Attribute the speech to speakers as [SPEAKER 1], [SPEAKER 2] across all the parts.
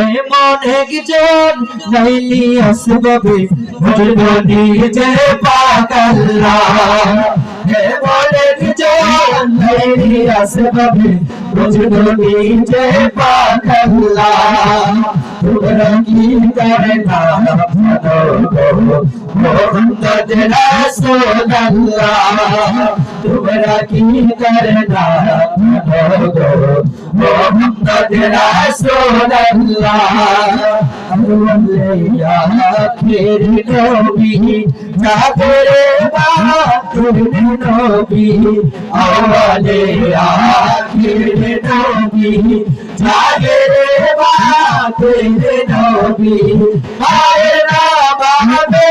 [SPEAKER 1] এমন একজন নাইলি আসবাবে বুঝব নিজে পাকাল্লা এমন একজন নাইলি আসবাবে বুঝব নিজে পাকাল্লা তোমরা কি করে না মোহাম্মদ রাসূলুল্লাহ। তোমরা কি করে না মোহাম্মদ রাসূলুল্লাহ আল্লাহ আখির নবী জাগরে বাতুর নবী আওয়ালে আখির নবী জাগরে বাতুর নবী মায়ের নাম হবে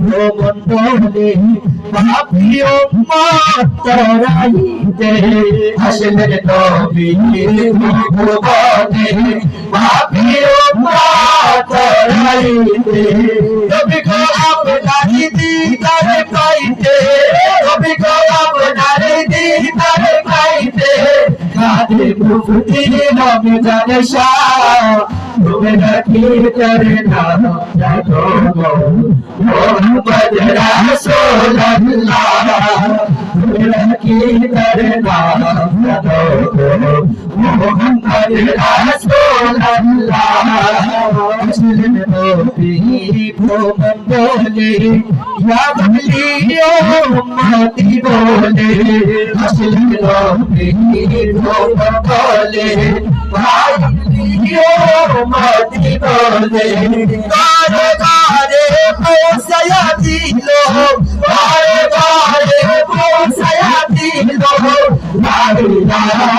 [SPEAKER 1] ভ্রমণ বলে। পাপিও মাতরাইতে আসলে নবী ভুবনে পাপিও মাতরাইতে। নবী গো আপনার দিদার পাইতে। নবী গো আপনার দিদার পাইতে। কাঁদে মুফতি নবী জানে শাহ তুমি নাকি করে না জানো গো মোহাম্মদ রাসূলুল্লাহ তুমি নাকি করে না জানো গো মোহাম্মদ রাসূলুল্লাহ মুসলিম নবী ভ্রমণ বলে ইয়া বলিও উম্মতি বলে মুসলিম নবী ভ্রমণ বলে গারে গারে পৌঁছায়া দিল গারে গারে পৌঁছায়া দিল লা ইলাহা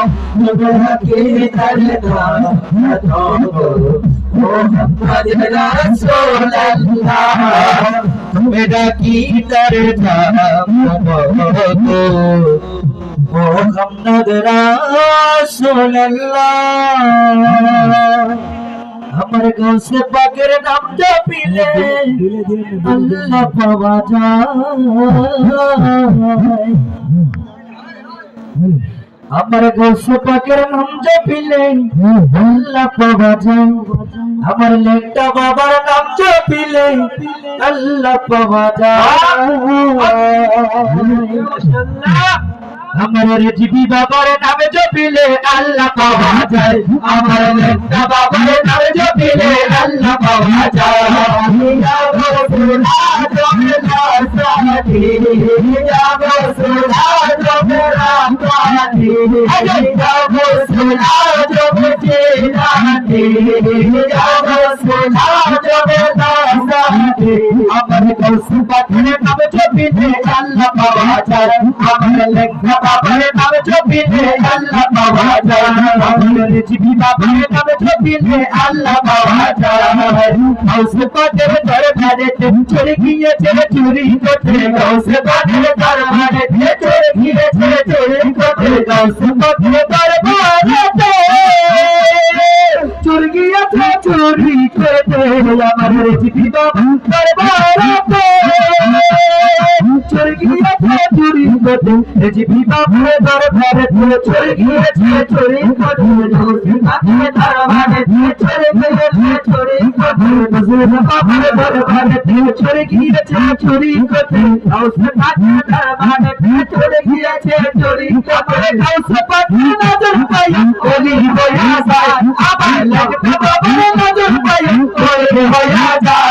[SPEAKER 1] মেরা কি করে ধাম মোহাম্মদ রাসূলুল্লাহ আমার গাছে পাকের নাম জপিলে আল্লাহ পাওয়া যায়। আমার গাছে পাকের নাম জপিলে আল্লাহ পাওয়া যায় আমার লেখটা বাবার নাম জপিলে আল্লাহ পাওয়া যায় আমার রেজিবি বাবার নামে জপিলে আল্লাহ পাওয়া যায় আমার লেখা বাবার নামে জপিলে আল্লাহ পাওয়া যায় আমার কৌসু পাখরে নামে জপিলে আল্লাহ পাওয়া যায়। আমার লেখা বাবার নামে জপিলে আল্লাহ পাওয়া যায়। আমার রেজিবি বাবার নামে জপিলে আল্লাহ পাওয়া যায়। কৌসু পাখরে দরবারে চলে গিয়েছে, চুরি করতে কৌসু পাখরে দরবারে চোর গিয়েছে চুরি করতে আমার চিঠি বাবা চুরি করতে রেজিবি বাবা দরবারে চোর গিয়েছে চুরি করতে রেজিবি বাবা দরবারে চলে
[SPEAKER 2] কাউসে পাখি দরবারে চড়ে গিয়েছে চুরি করতে কাউসে পাখি নজর পাই ওলি হইয়া যায় আবার লাগতে বাবার নজর পাই ওলি হইয়া যায়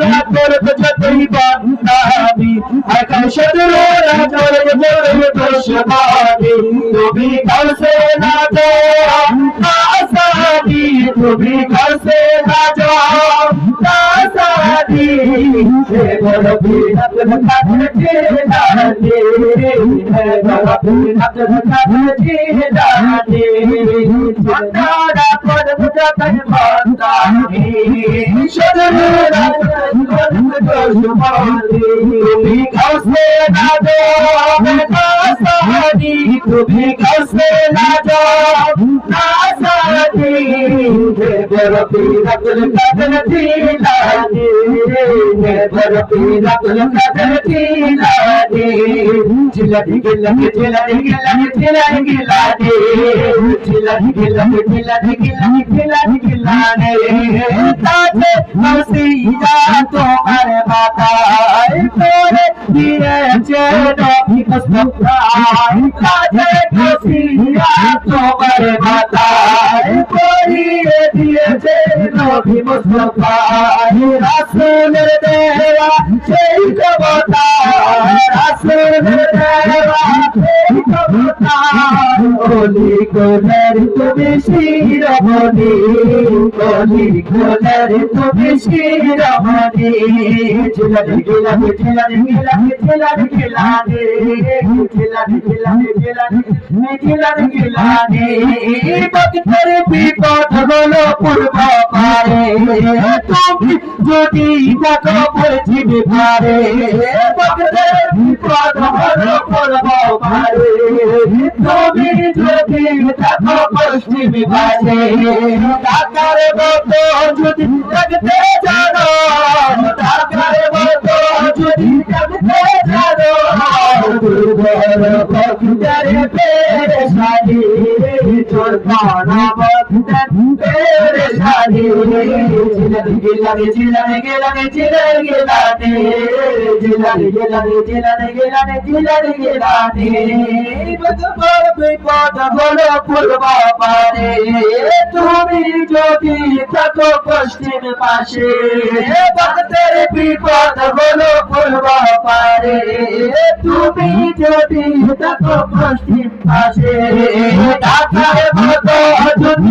[SPEAKER 2] لا করব যতই বান্দাবি আকাশে রোরা করব করব প্রসবাবি তুমি কাছে না তো আসাবি তুমি কাছে না যাও আসাবি হে বলবি কাছে ডাকে হে বলবি কাছে ডাকে বান্দারা করব যতই বান্দাবি সদরে तुम्ही कसले ना जादी तुम्ही कसले ना जादी बरपी रतन कदन थी लादी बरपी रतन कदन थी लादी चिलक गिलक चिलक गिलक चिलक गिलादी चिलक गिलक चिलक गिलक चिलक गिलाने ताजे मसीहा তোমার মাথায় করে দিয়েছে নবী মুস্তাফা তাতে মসিয়া তোমার মাথায় করিয়ে দিয়েছে নবী মুস্তাফা রাসূলের দেওয়া সেই কবতা রাসূলের দেওয়া সেই কবতা ঝিলানি গিলানি ঝিলানি ঝিলানি গিলানি ভক্তের বিপদ হলো পূর্ব পারে তুমি যদি যদি দেখো পশ্চিমী পারে টাকার মতো যদি দেখতে জানো টাকার মতো যদি দেখতে জানো দুর্বল ভক্তের পেরেশানি তোর কানা ভক্তের তুমি যদি থাকো পশ্চিম পাশে ভক্তের বিপদ হলো পূর্ব পারে তুমি যদি থাকো পশ্চিম পাশে ঢাকার মতো